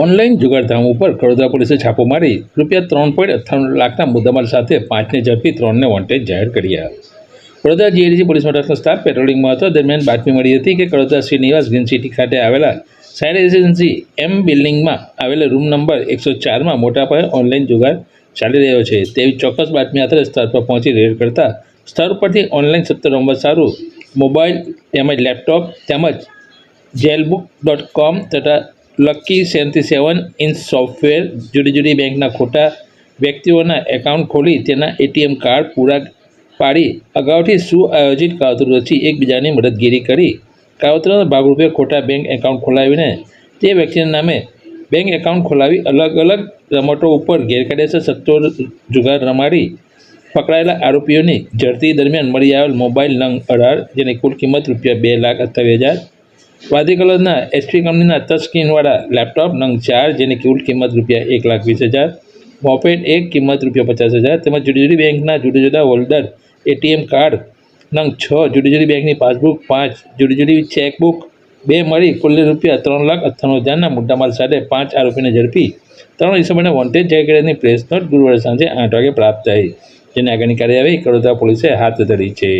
Online જુગારધામ ઉપર કડોદરા પોલીસે છાપો મારી રૂપિયા ત્રણ પોઈન્ટ અઠ્ઠાણું લાખના મુદ્દામાલ સાથે પાંચને ઝડપી ત્રણને વોન્ટેડ જાહેર કર્યા. વડોદરા જીઆઈડીસી પોલીસ મથકનો સ્ટાફ પેટ્રોલિંગમાં હતો. દરમિયાન બાતમી મળી હતી કે કડોદરા શ્રીનિવાસ ગ્રીન સિટી ખાતે આવેલા સાઇડ એજન્સી એમ બિલ્ડિંગમાં આવેલા રૂમ નંબર એકસો ચારમાં મોટા પાયે ઓનલાઈન જુગાર ચાલી રહ્યો છે. તેવી ચોક્કસ બાતમી આધારે સ્થળ પર પહોંચી રેડ કરતા સ્થળ પરથી ઓનલાઈન સત્તર નંબર સારું, મોબાઈલ તેમજ લેપટોપ તેમજ જેલબુક ડોટ કોમ તથા lucky seventy seven inch software જુદી જુદી બેંકના ખોટા વ્યક્તિઓના એકાઉન્ટ ખોલી તેના એટીએમ કાર્ડ પૂરા પાડી. અગાઉથી સુઆયોજિત કાવતરું રચી એકબીજાની મદદગીરી કરી? કાવતરાના ભાગરૂપે ખોટા બેંક એકાઉન્ટ ખોલાવીને તે વ્યક્તિના નામે બેંક એકાઉન્ટ ખોલાવી અલગ અલગ રમતો ઉપર ગેરકાયદેસર સત્તો જુગાર રમાડી. પકડાયેલા આરોપીઓની ઝડપી દરમિયાન મળી આવેલ મોબાઈલ નંગ અઢાર જેની કુલ કિંમત રૂપિયા બે લાખ અઠ્ઠાવીસ હજાર વાદી કલરના એચપી કંપનીના ટચ સ્ક્રીનવાળા લેપટોપ નંગ ચાર, જેની કુલ કિંમત રૂપિયા એક લાખ વીસ હજાર. મોપેડ એક, કિંમત રૂપિયા પચાસ હજાર. તેમજ જુદી જુદી બેંકના જુદા જુદા હોલ્ડર એટીએમ કાર્ડ નંગ છ, જુદી જુદી બેંકની પાસબુક પાંચ, જુદી જુદી ચેકબુક બે મળી, કુલ રૂપિયા ત્રણ લાખ અઠ્ઠાણું હજારના મુદ્દામાલ સાથે પાંચ આરોપીને ઝડપી. ત્રણ ડિસેમ્બરને વોન્ટેડ જાહેર કર્યાની પ્રેસ નોટ ગુરુવારે સાંજે આઠ વાગે પ્રાપ્ત થઈ. જેની આગળની કાર્યવાહી કડોદરા પોલીસે હાથ ધરી છે.